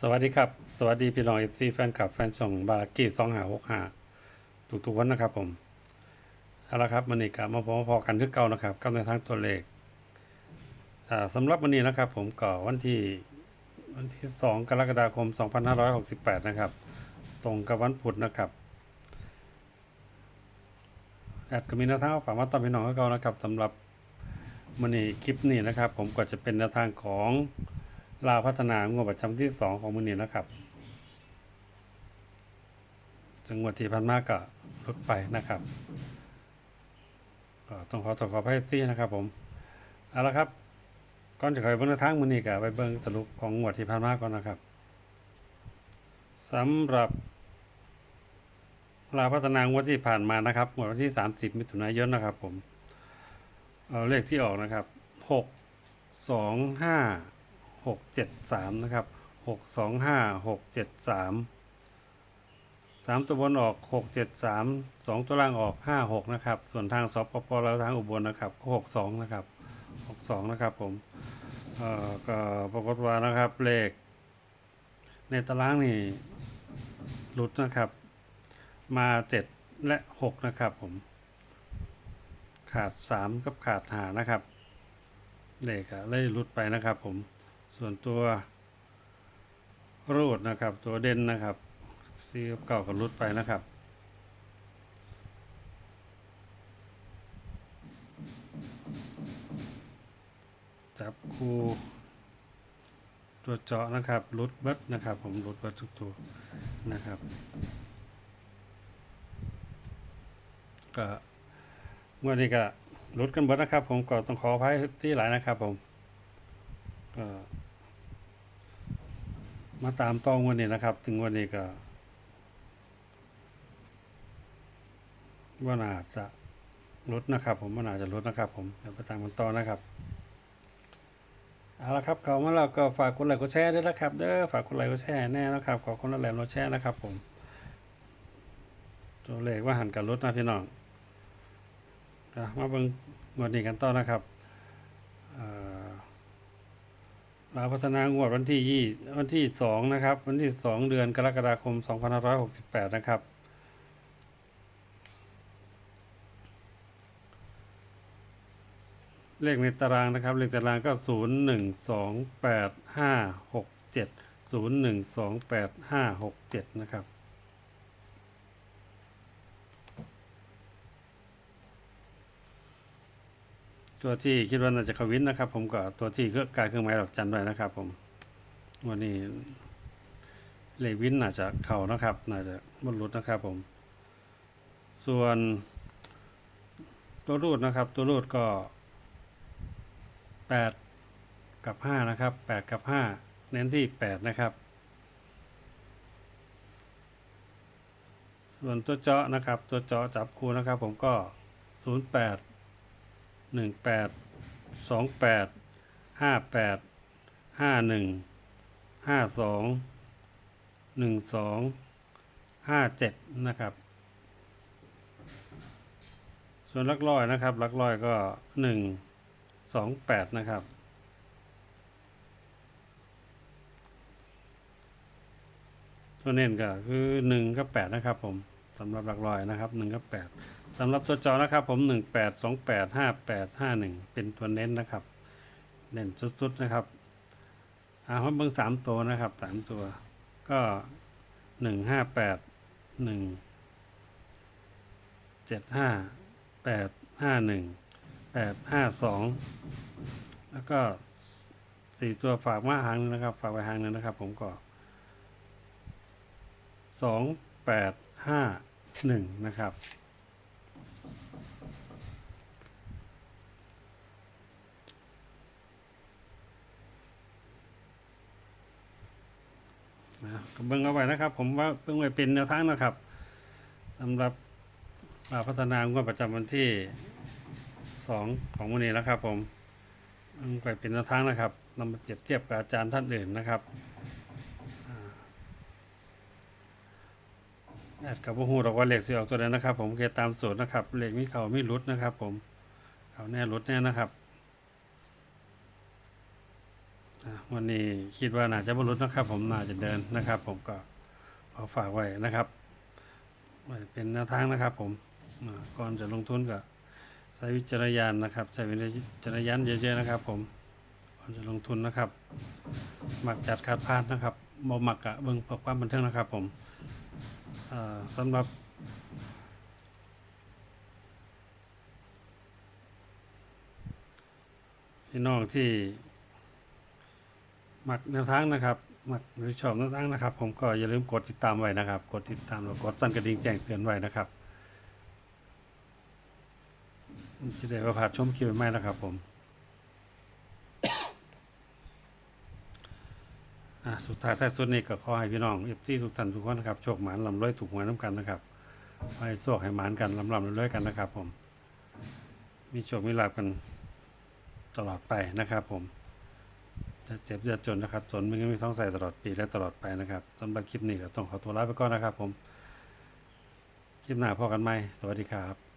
สวัสดีครับ สวัสดีพี่น้องเอฟซีแฟนคลับแฟนช่องบารากี้สองหาหกหาทุกทุกๆวันนะครับผมเอาละครับมันนี่กับมาพบมาพอกันที่เก่านะครับกับในทางตัวเลขอ่าสำหรับวันนี้นะครับ ผมก็วันที่วันที่สองกรกฎาคม2568นห้าร้อยหกสิบแปดนะครับ ตรงกับวันพุธนะครับแอดก็มีแนวทางเอาฝากมาตอนพี่น้องเก่านะครับสำหรับมันนี่คลิปนี้นะครับ ผมก็จะเป็นแนวทางของ ลาวพัฒนางวดประจำที่สองของมือนี้นะครับ จังหวัดที่พันมากก็ลดไปนะครับก็ต้องขอต้องขอให้ที่นะครับผม เอาละครับก่อนจะไปเบิ้งทางมือนี้ก็ไปเบิ้งสรุปของงวดที่พันมากก่อนนะครับสำหรับลาพัฒนางวดที่ผ่านมานะครับงวดวันที่ 30 มิถุนายนนะครับผม เอาเลขที่ออกนะครับหกส องห้าหกเจ็ดสามนะครับหกสองห้าหกเจ็ดสามสามตัวบนออกหกเจ็ดสามสองตัวล่างออกห้าหกนะครับ ส่วนทางสปปแล้วทางอุบลนะครับหกสองนะครับหกสองนะครับผมเอ่อก็ปรากฏว่านะครับเลข ในตารางนี่หลุดนะครับ มาเจ็ดและหกนะครับผมขาดสามกับขาดหานะครับเลขอะเลยหลุดไปนะครับผม ส่วนตัวรูดนะครับ ตัวเด่นนะครับซีเก่ากับรุดไปนะครับจับคูตัวเจาะนะครับรุดเบิดนะครับ ผมรุดเบิดทุกตัวนะครับ ก็งวดนี้ก็รุดกันเบิดนะครับ ผมก็ต้องขออภัยที่หลายนะครับ ผมก็ มาตามตองวันนี้นะครับ ถึงวันนี้ก็ว่าน่าจะลดนะครับ ผมว่าน่าจะลดนะครับ ผมเดี๋ยวไปตามกันต่อนะครับเอาละครับเขามาเราก็ฝากกดไลค์กดแชร์ด้วยนะครับเด้อฝากกดไลค์กดแชร์แน่นะครับขอคนละแหลมรถแชร์นะครับ ผมตัวเลขว่าหันกับรถนะพี่น้องมาเบิ่งงวดนี้กันต่อนะครับเอ่อ ลาวพัฒนางวดวันที่ยี่วันที่สองนะครับ วันที่สองเดือนกรกฎาคมสองพันห้าร้อยหกสิบแปดนะครับ เลขในตารางนะครับ เลขตารางก็ศูนย์หนึ่งสองแปดห้าหกเจ็ดศูนย์หนึ่งสองแปดห้าหกเจ็ดนะครับ ตัวที่คิดว่าน่าจะเขาวินนะครับ ผมก็ตัวที่เครื่องกายเครื่องหมายดอกจันไว้นะครับ ผมวันนี้เลวินน่าจะเข่านะครับ น่าจะบรรลุนะครับ ผม ส่วนตัวรูดนะครับ ตัวรูดก็แปดกับห้านะครับแปดกับห้าเน้นที่แปดนะครับ ส่วนตัวเจาะนะครับ ตัวเจาะจับคูนะครับ ผมก็ศูนย์แปด หนึ่งแปดสองแปดห้าแปดห้าหนึ่งห้าสองหนึ่งสองห้าเจ็ดนะครับ ส่วนลักร้อยนะครับลักร้อยก็หนึ่งสองแปดนะครับตัวเน้นก็คือหนึ่งกับแปดนะครับผม สำหรับหลักร้อยนะครับหนึ่งกับแปดสำหรับตัวจอนะครับผมหนึ่งแปดสองแปดห้าแปดห้าหนึ่งเป็นตัวเน้นนะครับ เน้นสุดๆนะครับเอาเบิ่งสามตัวนะครับสามตัว ก็หนึ่งห้าแปดหนึ่งเจ็ดห้าแปดห้าหนึ่งแปดห้าสองแล้วก็สี่ตัวฝากมาหางหนึงนะครับ ฝากไว้หางหนึงนะครับ ผมก็สองแปดห้า หนึ่งนะครับนะก็เบิ่งเอาไว้นะครับ ผมว่าเพิ่งไว้เป็นแนวทางนะครับสำหรับพัฒนางวดประจำวันที่สองของวันนี้นะครับ ผมเบิ่งไว้เป็นแนวทางนะครับนำมาเปรียบเทียบกับอาจารย์ท่านอื่นนะครับอ่า แอดกับผู้หูดอกว่าเลขสิออกตัวใดนนะครับ ผมเกตามสูตรนะครับเลขมีเขามีรุดนะครับ ผมเขาแน่รุดแน่นะครับวันนี้คิดว่าน่าจะบรรลุนะครับ ผมน่าจะเดินนะครับ ผมก็ขอฝากไว้นะครับเป็นแนวทางนะครับ ผมก่อนจะลงทุนก็ใช้วิจารณญาณนะครับใช้วิจารณญาณเยอะๆนะครับ ผมก่อนจะลงทุนนะครับ มักจัดขาดพลาดนะครับบ่มักกะเบิ่งเพื่อความบันเทิงนะครับ ผม สำหรับพี่น้องที่มักแนวทางนะครับมักหรือชอบแนวทางนะครับ ผมก็อย่าลืมกดติดตามไว้นะครับ กดติดตามแล้วกดสั่นกระดิ่งแจ้งเตือนไว้นะครับจะได้ประพาชมคลิปใหม่นะครับผม อะสุดท้ายท้ายสุดนี้ก็ขอให้พี่น้องเอฟซีทุกท่านทุกคนนะครับโชคหมานลำรวยถูกหวยน้ำกันนะครับให้โชคให้หมานกันลำลำรวยกันนะครับ ผม มีโชคมีลาบกันตลอดไปนะครับ ผมจะเจ็บจะจนนะครับจนม่งั้นไม่ต้องใส่ตลอดปีและตลอดไปนะครับสำหรับคลิปนี้ก็ต้องขอตัวลาไปก่อนนะครับ ผมคลิปหน้าพอกันไหมสวัสดีครับ